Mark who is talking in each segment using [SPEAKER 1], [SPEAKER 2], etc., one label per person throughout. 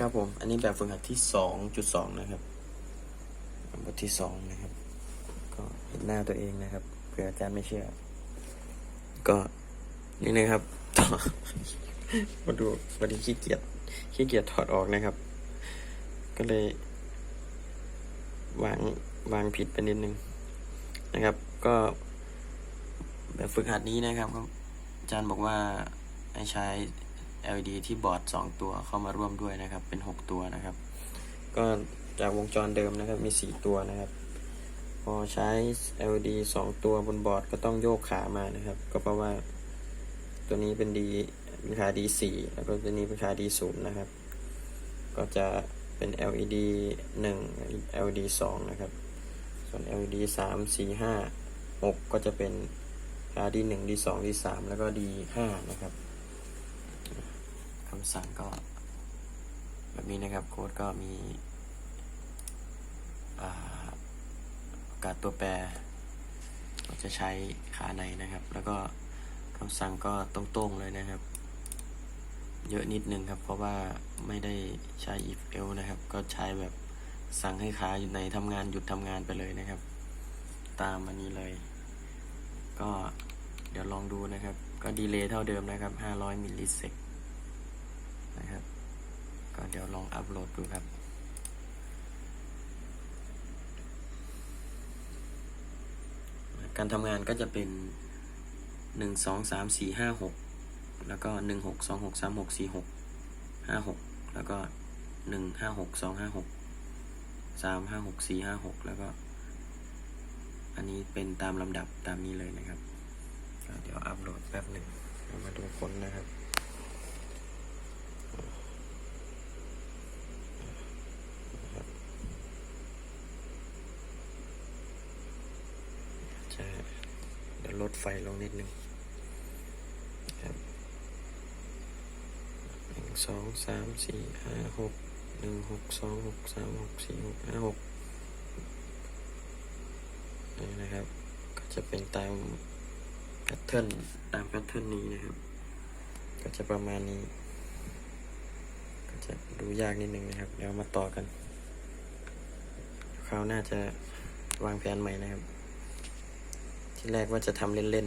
[SPEAKER 1] ครับผม อันนี้แบบฝึกหัดที่สองจุดสองนะครับบทที่สองนะครับ ก็เห็นหน้าตัวเองนะครับเผื่ออาจารย์ไม่เชื่อ ก็นี่นะครับต่อมาดูวันนี้ขี้เกียจขี้เกียจถอดออกนะครับ ก็เลยวางวางผิดไปนิดนึงนะครับ ก็ แบบฝึกหัดนี้นะครับอาจารย์บอกว่าให้ใช้ LED ที่บอร์ด 2 ตัวเข้ามาร่วมด้วยนะครับ เป็น 6 ตัวนะครับ ก็จากวงจรเดิมนะครับมี 4 ตัวนะครับ พอใช้ LED 2 ตัวบนบอร์ดก็ต้องโยกขามานะครับ ก็เพราะว่าตัวนี้เป็น D เป็นขา D4 แล้วก็ตัวนี้เป็นขา D0 นะครับ ก็จะเป็น LED 1 LED 2 นะครับ ส่วน LED 3 4 5 6 ก็จะเป็นขา D1 D2 D3 แล้วก็ D5 นะครับำสั่งก็ แบบนี้นะครับโค้ดก็มีอ่าประกาศตัวแปรเราจะใช้ขาในนะครับ แล้วก็คำสั่งก็ตรงๆเลยนะครับ เยอะนิดนึงครับ เพราะว่าไม่ได้ใช้ if else นะครับ ก็ใช้แบบสั่งให้ขาอยู่ในทำงานหยุดทำงานไปเลยนะครับ ตามอันนี้เลย ก็เดี๋ยวลองดูนะครับ ก็ดีเลย์เท่าเดิมนะครับ 500มิลลิเซก นะครับ ก็เดี๋ยวลองอัพโหลดดูครับการทำงานก็จะเป็น 1 2 3 4 5 6 แล้วก็ 1 6 2 6 3 6 4 6 5 6 แล้วก็ 1 5 6 2 5 6 3 5 6 4 5 6 แล้วก็ อันนี้เป็นตามลำดับตามนี้เลยนะครับ เดี๋ยวอัพโหลดแป๊บหนึ่ง มาดูผลนะครับ จะเดี๋ยวลดไฟลงนิดนึงครับหนึ่งสองสามสี่ห้าหกหนึ่งหกสองหกสามหกสี่หกห้าหกนี่นะครับ ก็จะเป็นตามแพทเทิร์นตามแพทเทิร์นนี้นะครับ ก็จะประมาณนี้ ก็จะดูยากนิดนึงนะครับ เดี๋ยวมาต่อกัน คราวหน้าจะวางแผนใหม่นะครับ ที่แรกว่าจะทำเล่น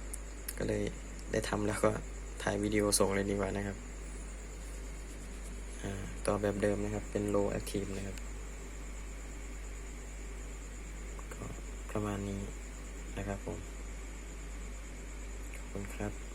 [SPEAKER 1] ๆ ก็เลยได้ทำแล้วก็ถ่ายวิดีโอส่งเลยดีกว่านะครับ ต่อแบบเดิมนะครับ เป็น low active นะครับ ก็ประมาณนี้นะครับผม ขอบคุณครับ